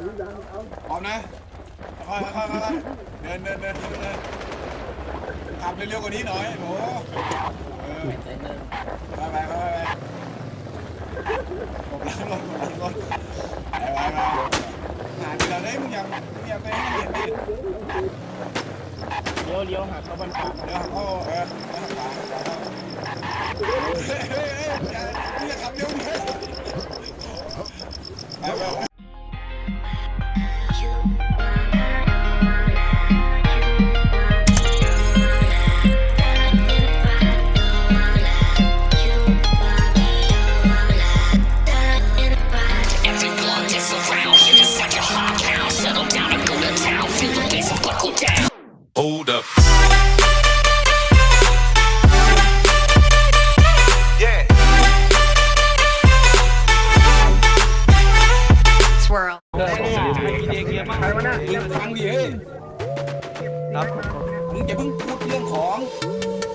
พร้อมนะค่อยๆค่อยๆค่อยๆเดินเดินเดินเดินขับเร็วๆกว่านี้หน่อยโอ้เออไปไปไปไปหลบหลังหลบหลังหลบไปไปไปหาที่เราได้มึงอย่ามึงอย่าไปให้เห็นดิเลี้ยวเลี้ยวหาเข้าบ้านฟ้าเดี๋ยวเขาเออไปทางขวาขวาเข้าเฮ้ยเฮ้ยเฮ้ยอย่าอย่าขับเร็วเลยไปไปไป ครับมึงอย่าเพิ่งพูดเรื่องของ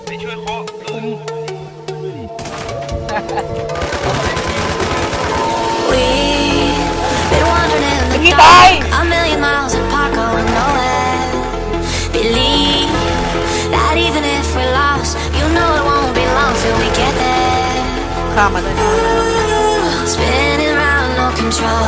ไปช่วยเคาะปุ่ม We've been wandering in the Hindi dark tayo. A million miles apart going nowhere Believe that even if we're lost You know it won't be long till we get there ข้ามมาเลย Spinning round, no control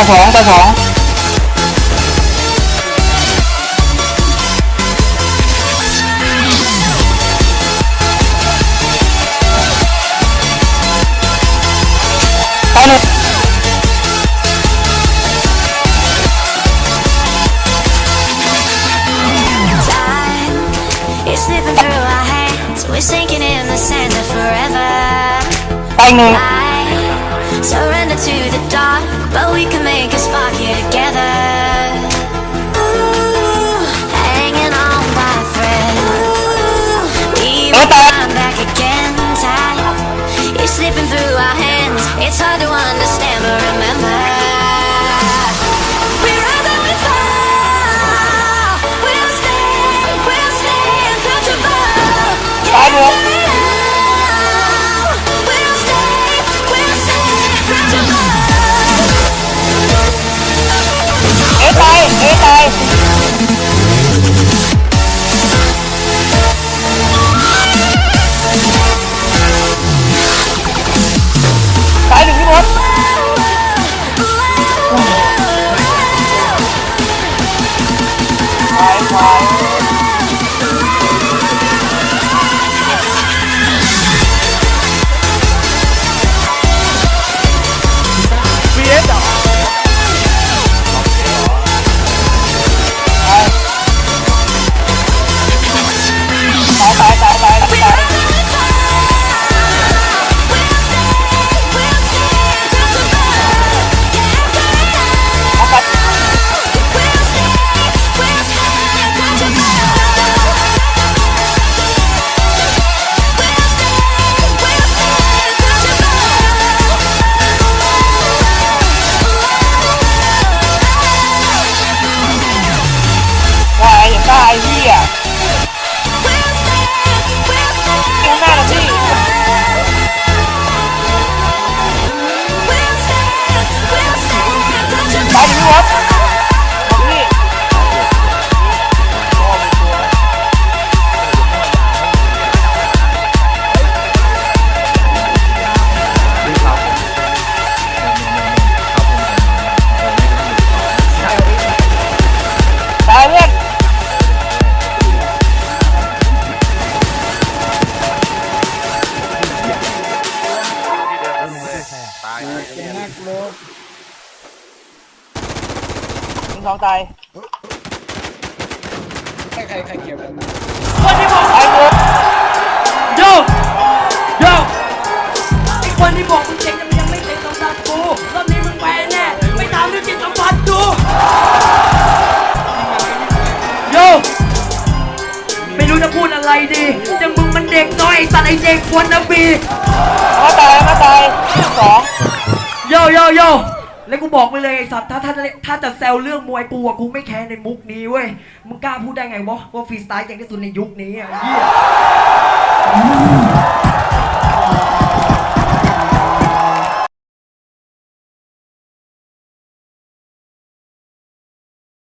ตาสองตาสองไปหนึ่ง Time is slipping through our hands. We're sinking in the sands of forever. ไปหนึ่ง I surrender to the dark, but we can make a spark here together. Ooh, hanging on by a thread. We will climb back again. Time is slipping through our hands. It's hard to understand, but กรบยิงสองตายแต่ใครใครเขียวกันคนที่บอกไอ้เงินโยโยไอคนที่บอกมึงเจ๋งแต่มึงยังไม่เจ๋งสำหรับกูรอบนี้มึงไปแน่ไม่ตามด้วยจิตสัมผัสกูโยไม่รู้จะพูดอะไรดีแต่มึงมันเด็กน้อยไอ้สัตว์ไอเด็กควรนะบีมาตายมาตายสอง โยแล้วกูบอกไปเลยไอ้สัตว์ถ้าถ้าถ้าจะแซวเรื่องมวยกูอะกูไม่แคร์ในมุกนี้เว้ยมึงกล้าพูดได้ไงวะว่าฟรีสไตล์เก่งที่สุดในยุคนี้อะเหี้ย